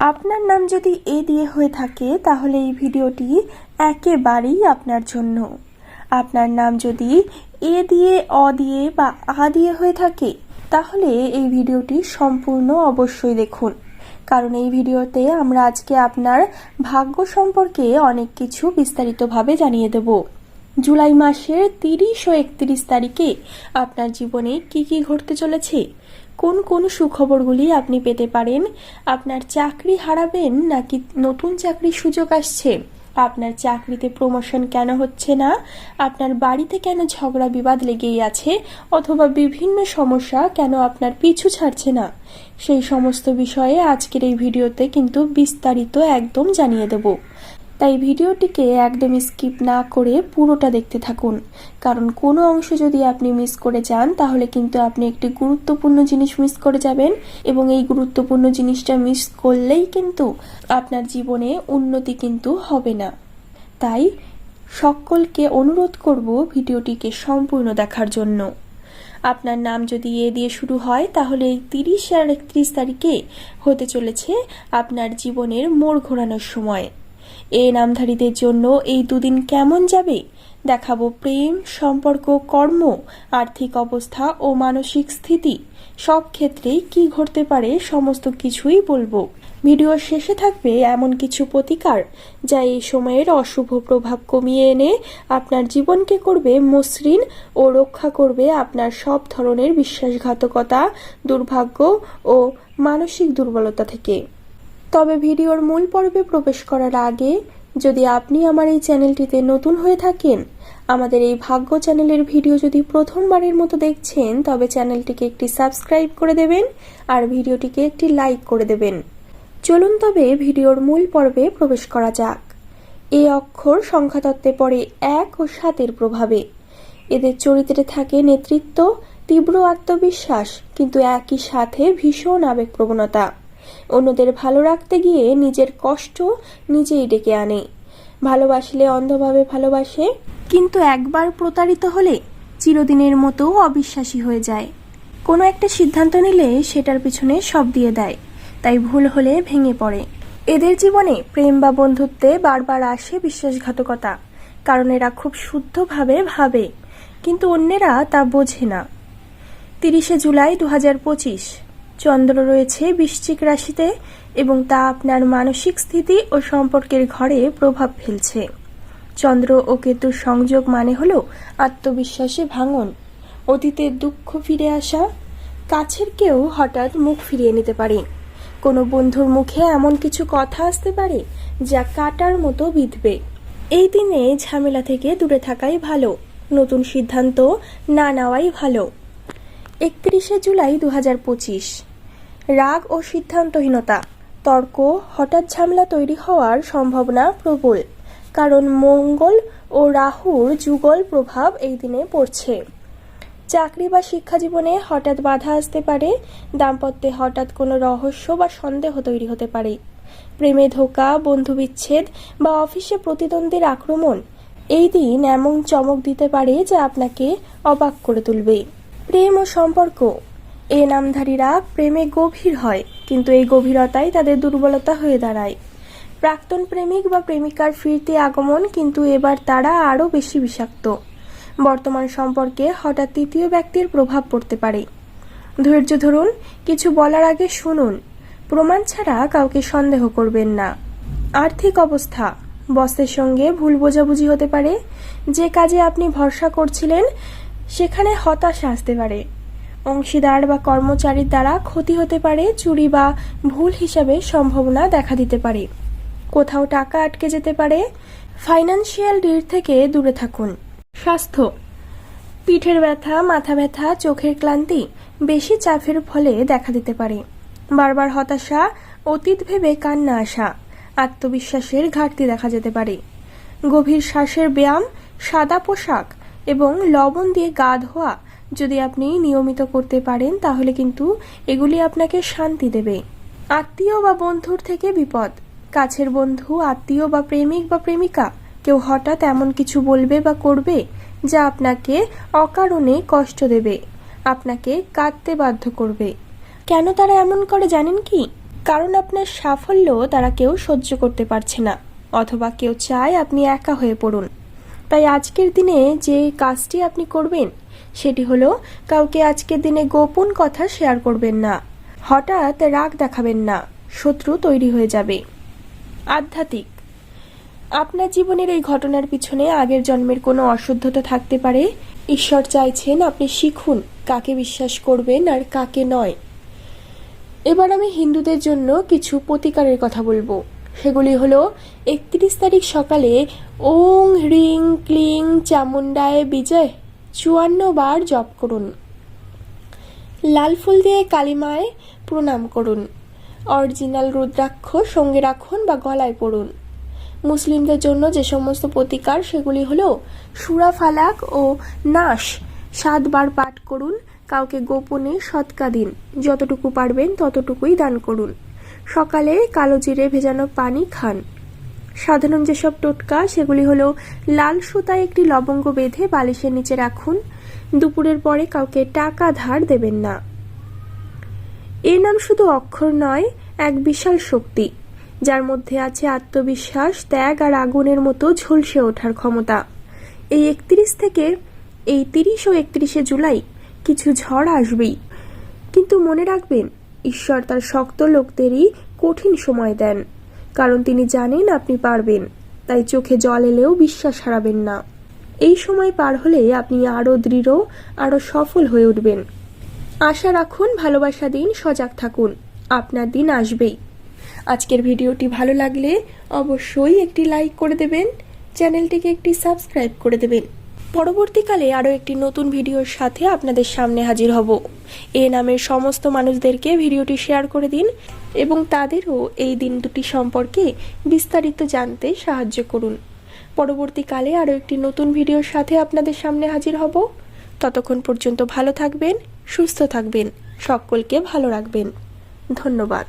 আপনার নাম যদি এ দিয়ে হয়ে থাকে, তাহলে এই ভিডিওটি একেবারেই আপনার জন্য। আপনার নাম যদি এ দিয়ে, অ দিয়ে বা আ দিয়ে হয়ে থাকে, তাহলে এই ভিডিওটি সম্পূর্ণ অবশ্যই দেখুন। কারণ এই ভিডিওতে আমরা আজকে আপনার ভাগ্য সম্পর্কে অনেক কিছু বিস্তারিতভাবে জানিয়ে দেব। জুলাই মাসের তিরিশ ও একত্রিশ তারিখে আপনার জীবনে কি কি ঘটতে চলেছে? কোন কোন সুখবরগুলি আপনি পেতে পারেন? আপনার চাকরি হারাবেন নাকি নতুন চাকরির সুযোগ আসছে? আপনার চাকরিতে প্রমোশন কেন হচ্ছে না? আপনার বাড়িতে কেন ঝগড়া বিবাদ লেগেই আছে? অথবা বিভিন্ন সমস্যা কেন আপনার পিছু ছাড়ছে না? সেই সমস্ত বিষয়ে আজকের এই ভিডিওতে কিন্তু বিস্তারিত একদম জানিয়ে দেব। তাই ভিডিওটিকে একদম স্কিপ না করে পুরোটা দেখতে থাকুন। কারণ কোনো অংশ যদি আপনি মিস করে যান, তাহলে কিন্তু আপনি একটি গুরুত্বপূর্ণ জিনিস মিস করে যাবেন এবং এই গুরুত্বপূর্ণ জিনিসটা মিস করলেই কিন্তু আপনার জীবনে উন্নতি কিন্তু হবে না। তাই সকলকে অনুরোধ করব ভিডিওটিকে সম্পূর্ণ দেখার জন্য। আপনার নাম যদি এ দিয়ে শুরু হয়, তাহলে এই তিরিশ আর একত্রিশ তারিখে হতে চলেছে আপনার জীবনের মোড় ঘোরানোর সময়। এ নামধারীদের জন্য এই দুদিন কেমন যাবে? দেখাবো প্রেম, সম্পর্ক, কর্ম, আর্থিক অবস্থা ও মানসিক স্থিতি। সব ক্ষেত্রেই কি ঘটতে পারে সমস্ত কিছুই বলব। ভিডিওর শেষে থাকবে এমন কিছু প্রতিকার যা এই সময়ের অশুভ প্রভাব কমিয়ে এনে আপনার জীবনকে করবে মসৃণ ও রক্ষা করবে আপনার সব ধরনের বিশ্বাসঘাতকতা, দুর্ভাগ্য ও মানসিক দুর্বলতা থেকে। তবে ভিডিওর মূল পর্বে প্রবেশ করার আগে, যদি আপনি আমার এই চ্যানেলটিতে নতুন হয়ে থাকেন, আমাদের এই ভাগ্য চ্যানেলের ভিডিও যদি প্রথমবারের মতো দেখছেন, তবে চ্যানেলটিকে একটি সাবস্ক্রাইব করে দেবেন আর ভিডিওটিকে একটি লাইক করে দেবেন। চলুন তবে ভিডিওর মূল পর্বে প্রবেশ করা যাক। এই অক্ষর সংখ্যাতত্ত্বে পড়ে এক ও সাতের প্রভাবে। এদের চরিত্রে থাকে নেতৃত্ব, তীব্র আত্মবিশ্বাস, কিন্তু একই সাথে ভীষণ আবেগপ্রবণতা। অন্যদের ভালো রাখতে গিয়ে নিজের কষ্ট নিজেই ডেকে আনে। ভালোবাসলে অন্ধভাবে ভালোবাসে, কিন্তু একবার প্রতারিত হলে চিরদিনের মতো অবিশ্বাসী হয়ে যায়। কোনো একটা সিদ্ধান্ত নিলে সেটার পিছনে সব দিয়ে দেয়, তাই ভুল হলে ভেঙে পড়ে। এদের জীবনে প্রেম বা বন্ধুত্বে বারবার আসে বিশ্বাসঘাতকতা, কারণ এরা খুব শুদ্ধভাবে ভাবে, কিন্তু অন্যেরা তা বোঝে না। তিরিশে জুলাই দু হাজার পঁচিশ চন্দ্র রয়েছে বৃশ্চিক রাশিতে এবং তা আপনার মানসিক স্থিতি ও সম্পর্কের ঘরে প্রভাব ফেলছে। চন্দ্র ও কেতুর সংযোগ মানে হল আত্মবিশ্বাসে ভাঙন অতীতের দুঃখ ফিরে আসা, কাছের কেউ হঠাৎ মুখ ফিরিয়ে নিতে পারে। কোনো বন্ধুর মুখে এমন কিছু কথা আসতে পারে যা কাটার মতো বিঁধবে। এই দিনে ঝামেলা থেকে দূরে থাকাই ভালো, নতুন সিদ্ধান্ত না নেওয়াই ভালো। একত্রিশে জুলাই দু হাজার পঁচিশ। রাগ ও সিদ্ধান্তহীনতা। তর্ক, হঠাৎ ঝামেলা তৈরি হওয়ার সম্ভাবনা প্রবল। কারণ মঙ্গল ও রাহুর যুগল প্রভাব এই দিনে পড়ছে। চাকরি বা শিক্ষা জীবনে হঠাৎ বাধা আসতে পারে, দাম্পত্যে হঠাৎ কোনো রহস্য বা সন্দেহ তৈরি হতে পারে। প্রেমে ধোকা বন্ধু বিচ্ছেদ বা অফিসে প্রতিদ্বন্দ্বীর আক্রমণ, এই দিন এমন চমক দিতে পারে যা আপনাকে অবাক করে তুলবে। প্রেম ও সম্পর্ক এ নামধারীরা প্রেমে গভীর হয়, কিন্তু এই গভীরতাই তাদের দুর্বলতা হয়ে দাঁড়ায়। প্রাক্তন প্রেমিক বা প্রেমিকার ফিরতে আগমন কিন্তু এবার তারা আরও বেশি বিষাক্ত। বর্তমান সম্পর্কে হঠাৎ তৃতীয় ব্যক্তির প্রভাব পড়তে পারে। ধৈর্য ধরুন, কিছু বলার আগে শুনুন। প্রমাণ ছাড়া কাউকে সন্দেহ করবেন না। আর্থিক অবস্থা। বসের সঙ্গে ভুল বোঝাবুঝি হতে পারে। যে কাজে আপনি ভরসা করছিলেন, সেখানে হতাশা আসতে পারে। অংশীদার বা কর্মচারীর দ্বারা ক্ষতি হতে পারে, চুরি বা ভুল হিসাবে সম্ভাবনা দেখা দিতে পারে। কোথাও টাকা আটকে যেতে পারে। ফাইন্যান্সিয়াল ডিল থেকে দূরে থাকুন। স্বাস্থ্য। পিঠের ব্যথা, মাথা ব্যথা, চোখের ক্লান্তি বেশি চাপের ফলে দেখা দিতে পারে। বারবার হতাশা, অতীত ভেবে কান্না আসা, আত্মবিশ্বাসের ঘাটতি দেখা যেতে পারে। গভীর শ্বাসের ব্যায়াম, সাদা পোশাক এবং লবণ দিয়ে গা ধোয়া যদি আপনি নিয়মিত করতে পারেন, তাহলে কিন্তু এগুলি আপনাকে শান্তি দেবে। আত্মীয় বা বন্ধুর থেকে বিপদ। কাছের বন্ধু, আত্মীয় বা প্রেমিক বা প্রেমিকা, কেউ হঠাৎ এমন কিছু বলবে বা করবে, যা আপনাকে অকারণে কষ্ট দেবে, আপনাকে কাঁদতে বাধ্য করবে। কেন তারা এমন করে জানেন কি? কারণ আপনার সাফল্য তারা কেউ সহ্য করতে পারছে না, অথবা কেউ চায় আপনি একা হয়ে পড়ুন। তাই আজকের দিনে যে কাজটি আপনি করবেন সেটি হলো, কাউকে আজকের দিনে গোপন কথা শেয়ার করবেন না। হঠাৎ রাগ দেখাবেন না। শত্রু তৈরি হয়ে যাবে। আধ্যাত্মিক। আপনার জীবনের এই ঘটনার পিছনে আগের জন্মের কোনো অশুদ্ধতা থাকতে পারে? ঈশ্বর চাইছেন আপনি শিখুন কাকে বিশ্বাস করবেন আর কাকে নয়। এবার আমি হিন্দুদের জন্য কিছু প্রতিকারের কথা বলব। সেগুলি হলো, একত্রিশ তারিখ সকালে ওং, হ্রিং, ক্লিং চামুন্ডায় বিজয়। চুয়ান্ন বার জপ করুন। লাল ফুল দিয়ে কালিমায় প্রণাম করুন। অরিজিনাল রুদ্রাক্ষ সঙ্গে রাখুন বা গলায় পড়ুন। মুসলিমদের জন্য যে সমস্ত প্রতিকার, সেগুলি হলো সুরা ফালাক ও নাশ। সাতবার পাঠ করুন, কাউকে গোপনে সৎকা দিন। যতটুকু পারবেন ততটুকুই দান করুন। সকালে কালো জিরে ভেজানো পানি খান। সাধারণ যেসব টোটকা, সেগুলি হলো লাল সুতায় একটি লবঙ্গ বেঁধে বালিশের নিচে রাখুন। দুপুরের পরে কাউকে টাকা ধার দেবেন না। এ নাম শুধু অক্ষর নয়, এক বিশাল শক্তি, যার মধ্যে আছে আত্মবিশ্বাস, ত্যাগ আর আগুনের মতো ঝলসে ওঠার ক্ষমতা। এই একত্রিশ থেকে এই তিরিশ ও একত্রিশে জুলাই কিছু ঝড় আসবেই। কিন্তু মনে রাখবেন, ঈশ্বর তার শক্ত লোকদেরই কঠিন সময় দেন। কারণ তিনি জানেন আপনি পারবেন, তাই চোখে জল এলেও বিশ্বাস হারাবেন না। এই সময় পার হলে আপনি আরও দৃঢ়, আরও সফল হয়ে উঠবেন। আশা রাখুন ভালোবাসা দিন সজাগ থাকুন। আপনার দিন আসবেই। আজকের ভিডিওটি ভালো লাগলে অবশ্যই একটি লাইক করে দেবেন, চ্যানেলটিকে একটি সাবস্ক্রাইব করে দেবেন। পরবর্তীকালে আরও একটি নতুন ভিডিওর সাথে আপনাদের সামনে হাজির হব। এ নামের সমস্ত মানুষদেরকে ভিডিওটি শেয়ার করে দিন এবং তাদেরও এই দিন দুটি সম্পর্কে বিস্তারিত জানতে সাহায্য করুন। পরবর্তীকালে আরও একটি নতুন ভিডিওর সাথে আপনাদের সামনে হাজির হব। ততক্ষণ পর্যন্ত ভালো থাকবেন, সুস্থ থাকবেন, সকলকে ভালো রাখবেন। ধন্যবাদ।